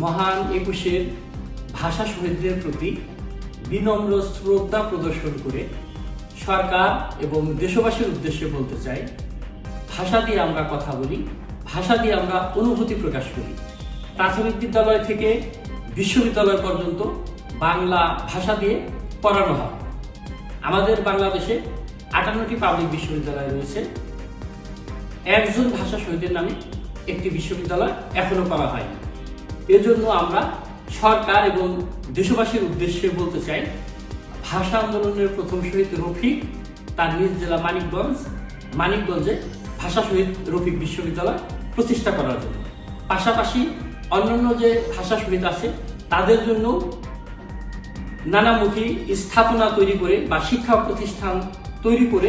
মহান একুশের ভাষা শহীদদের প্রতি বিনম্র শ্রদ্ধা প্রদর্শন করে সরকার এবং দেশবাসীর উদ্দেশ্যে বলতে চাই, ভাষা দিয়ে আমরা কথা বলি, ভাষা দিয়ে আমরা অনুভূতি প্রকাশ করি। প্রাথমিক বিদ্যালয় থেকে বিশ্ববিদ্যালয় পর্যন্ত বাংলা ভাষা দিয়ে পড়ানো হয়। আমাদের বাংলাদেশে আটান্নটি পাবলিক বিশ্ববিদ্যালয় রয়েছে। একজন ভাষা শহীদের নামে একটি বিশ্ববিদ্যালয় এখনও করা হয়নি। এজন্য আমরা সরকার এবং দেশবাসীর উদ্দেশ্যে বলতে চাই, ভাষা আন্দোলনের প্রথম শহীদ রফিক তার নিজ জেলা মানিকগঞ্জ, মানিকগঞ্জে ভাষা শহীদ রফিক বিশ্ববিদ্যালয় প্রতিষ্ঠা করার জন্য। পাশাপাশি অন্যান্য যে ভাষা শহীদ আছে, তাদের জন্য নানামুখী স্থাপনা তৈরি করে বা শিক্ষা প্রতিষ্ঠান তৈরি করে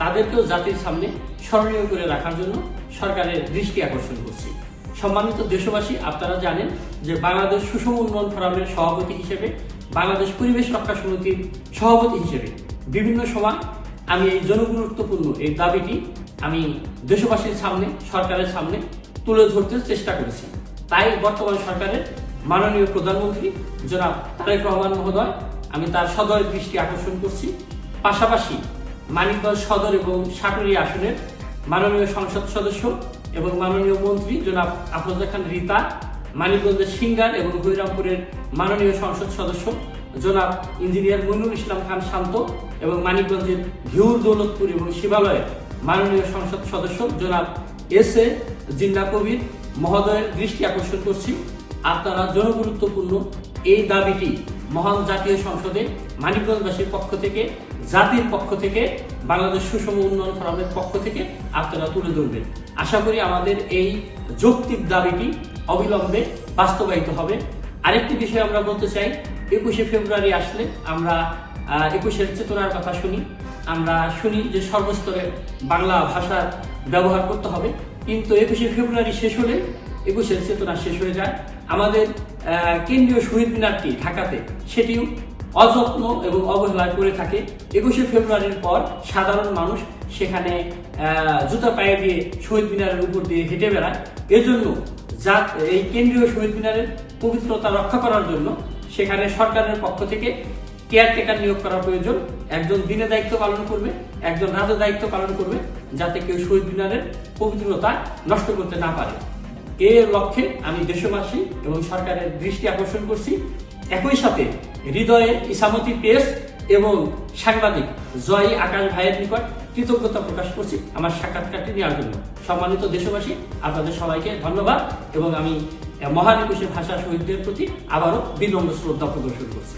তাদেরকেও জাতির সামনে স্মরণীয় করে রাখার জন্য সরকারের দৃষ্টি আকর্ষণ করছি। সম্মানিত দেশবাসী, আপনারা জানেন যে বাংলাদেশ সুষম উন্নয়ন ফোরামের সভাপতি হিসেবে, বাংলাদেশ পরিবেশ রক্ষা সমিতির সভাপতি হিসেবে বিভিন্ন সময় আমি এই জনগুরুত্বপূর্ণ এই দাবিটি আমি দেশবাসীর সামনে, সরকারের সামনে তুলে ধরতে চেষ্টা করেছি। তাই বর্তমান সরকারের মাননীয় প্রধানমন্ত্রী জনাব তারেক রহমান মহোদয়, আমি তার সদয় দৃষ্টি আকর্ষণ করছি। পাশাপাশি মানিকগঞ্জ সদর এবং সাটুরি আসনের মাননীয় সংসদ সদস্য এবং মাননীয় মন্ত্রী জনাব আফরোজা খান রিতা, মানিকগঞ্জের সিঙ্গার এবং গৈরামপুরের মাননীয় সংসদ সদস্য জনাব ইঞ্জিনিয়ার মইনুল ইসলাম খান শান্ত এবং মানিকগঞ্জের ঘিউর দৌলতপুর এবং শিবালয়ের মাননীয় সংসদ সদস্য জনাব এস এ জিন্না কবির, মহোদয়ের দৃষ্টি আকর্ষণ করছি। আপনারা জনগুরুত্বপূর্ণ এই দাবিটি মহান জাতীয় সংসদে মানিকগঞ্জবাসীর পক্ষ থেকে জাতির পক্ষ থেকে, বাংলাদেশ সুষম উন্নয়ন ফোরামের পক্ষ থেকে আপনারা তুলে ধরবেন। আশা করি আমাদের এই যৌক্তিক দাবিটি অবিলম্বে বাস্তবায়িত হবে। আরেকটি বিষয় আমরা বলতে চাই, একুশে ফেব্রুয়ারি আসলে আমরা একুশের চেতনার কথা শুনি। আমরা শুনি যে সর্বস্তরে বাংলা ভাষার ব্যবহার করতে হবে। কিন্তু একুশে ফেব্রুয়ারি শেষ হলে একুশের চেতনা শেষ হয়ে যায়। আমাদের কেন্দ্রীয় শহীদ মিনারটি ঢাকাতে, সেটিও অযত্ন এবং অবহেলায় করে থাকে। একুশে ফেব্রুয়ারির পর সাধারণ মানুষ সেখানে জুতা পায়ে দিয়ে শহীদ মিনারের উপর দিয়ে হেঁটে বেড়ায়। এজন্য যা, এই কেন্দ্রীয় শহীদ মিনারের পবিত্রতা রক্ষা করার জন্য সেখানে সরকারের পক্ষ থেকে কেয়ারটেকার নিয়োগ করা প্রয়োজন। একজন দিনে দায়িত্ব পালন করবে, একজন রাতে দায়িত্ব পালন করবে, যাতে কেউ শহীদ মিনারের পবিত্রতা নষ্ট করতে না পারে। এর লক্ষ্যে আমি দেশবাসী এবং সরকারের দৃষ্টি আকর্ষণ করছি। একই সাথে হৃদয়ে ইসামতি প্রেস এবং সাংবাদিক জয় আকাশ ভাইয়ের নিকট কৃতজ্ঞতা প্রকাশ করছি আমার সাক্ষাৎকারটি নেওয়ার জন্য। সম্মানিত দেশবাসী, আপনাদের সবাইকে ধন্যবাদ এবং আমি মহান ভাষা শহীদদের প্রতি আবারও বিনম্র শ্রদ্ধা প্রদর্শন করছি।